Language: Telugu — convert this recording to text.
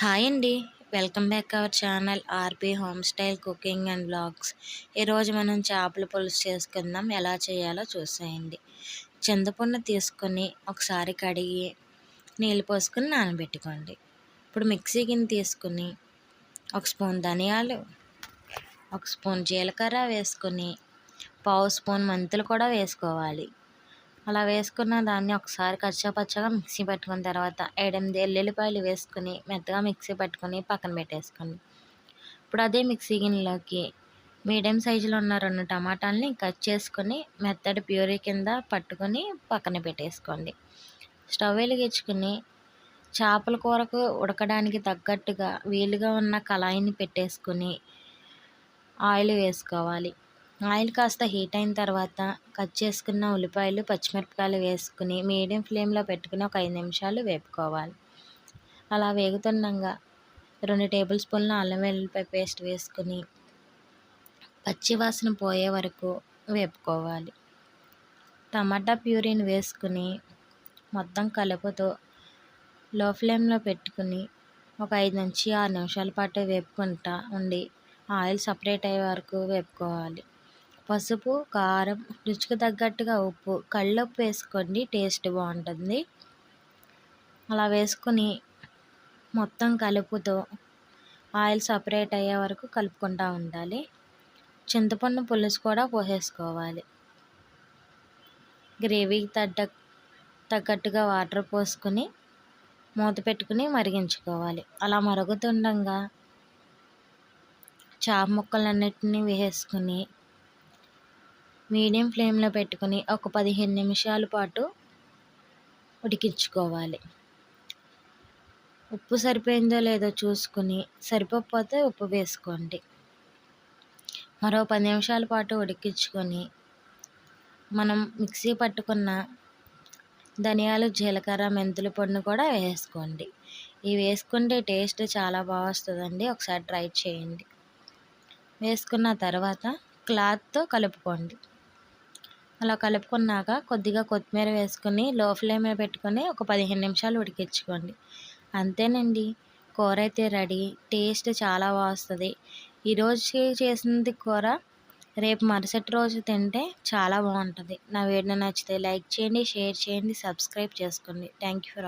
హాయ్ అండి. Welcome back our channel RP home style cooking and blogs ఈరోజు మనం చేపల పులుసు చేసుకుందాం. ఎలా చేయాలో చూసేయండి. చింతపండు తీసుకొని ఒకసారి కడిగి నీళ్ళు పోసుకొని నానబెట్టుకోండి. ఇప్పుడు మిక్సీ గిన్నె తీసుకుని ఒక స్పూన్ ధనియాలు ఒక స్పూన్ జీలకర్ర వేసుకొని పావు స్పూన్ మెంతులు కూడా వేసుకోవాలి. అలా వేసుకున్న దాన్ని ఒకసారి కచ్చాపచ్చగా మిక్సీ పట్టుకున్న తర్వాత ఎనిమిది ఎల్లుల్లిపాయలు వేసుకుని మెత్తగా మిక్సీ పట్టుకొని పక్కన పెట్టేసుకోండి ఇప్పుడు అదే మిక్సీ గిన్నెలోకి మీడియం సైజులో ఉన్న రెండు టమాటాలని కట్ చేసుకొని మెత్తడి ప్యూరీ కింద పట్టుకొని పక్కన పెట్టేసుకోండి. స్టవ్ వెలిగించుకుని చేపల కూరకు ఉడకడానికి తగ్గట్టుగా వీలుగా ఉన్న కళాయిని పెట్టేసుకుని ఆయిల్ వేసుకోవాలి. ఆయిల్ కాస్త హీట్ అయిన తర్వాత కట్ చేసుకున్న ఉల్లిపాయలు పచ్చిమిరపకాయలు వేసుకుని మీడియం ఫ్లేమ్లో పెట్టుకుని ఒక ఐదు నిమిషాలు వేపుకోవాలి. అలా వేగుతుండగా రెండు టేబుల్ స్పూన్ల అల్లం వెల్లుల్లిపాయ పేస్ట్ వేసుకుని పచ్చివాసన పోయే వరకు వేపుకోవాలి. టమాటా ప్యూరీని వేసుకుని మొత్తం కలుపుతూ లో ఫ్లేమ్లో పెట్టుకుని ఒక ఐదు నుంచి ఆరు నిమిషాల పాటు వేపుకుంటా ఉండి ఆయిల్ సపరేట్ అయ్యే వరకు వేపుకోవాలి. పసుపు కారం రుచికి తగ్గట్టుగా ఉప్పు కళ్ళుప్పు వేసుకోండి టేస్ట్ బాగుంటుంది. అలా వేసుకుని మొత్తం కలుపుతూ ఆయిల్ సపరేట్ అయ్యే వరకు కలుపుకుంటూ ఉండాలి. చింతపండు పులుసు కూడా పోసేసుకోవాలి. గ్రేవీకి తగ్గ తగ్గట్టుగా వాటర్ పోసుకొని మూత పెట్టుకుని మరిగించుకోవాలి. అలా మరుగుతుండగా చాప ముక్కలన్నిటిని వేసుకుని మీడియం ఫ్లేమ్లో పెట్టుకుని ఒక పదిహేను నిమిషాల పాటు ఉడికించుకోవాలి. ఉప్పు సరిపోయిందో లేదో చూసుకుని సరిపోకపోతే ఉప్పు వేసుకోండి. మరో పది నిమిషాల పాటు ఉడికించుకొని మనం మిక్సీ పట్టుకున్న ధనియాలు జీలకర్ర మెంతుల పొడిని కూడా వేసుకోండి. ఇవి వేసుకుంటే టేస్ట్ చాలా బాగా వస్తుందండి. ఒకసారి ట్రై చేయండి. వేసుకున్న తర్వాత క్లాత్తో కలుపుకోండి. అలా కలుపుకున్నాక కొద్దిగా కొత్తిమీర వేసుకొని లో ఫ్లేమ్ పెట్టుకొని ఒక పదిహేను నిమిషాలు ఉడికించుకోండి. అంతేనండి. కూర అయితే రెడీ. టేస్ట్ చాలా బాగుస్తుంది. ఈరోజు చేసింది కూర రేపు మరుసటి రోజు తింటే చాలా బాగుంటుంది. నా వీడియో నచ్చితే లైక్ చేయండి షేర్ చేయండి సబ్స్క్రైబ్ చేసుకోండి. Thank you for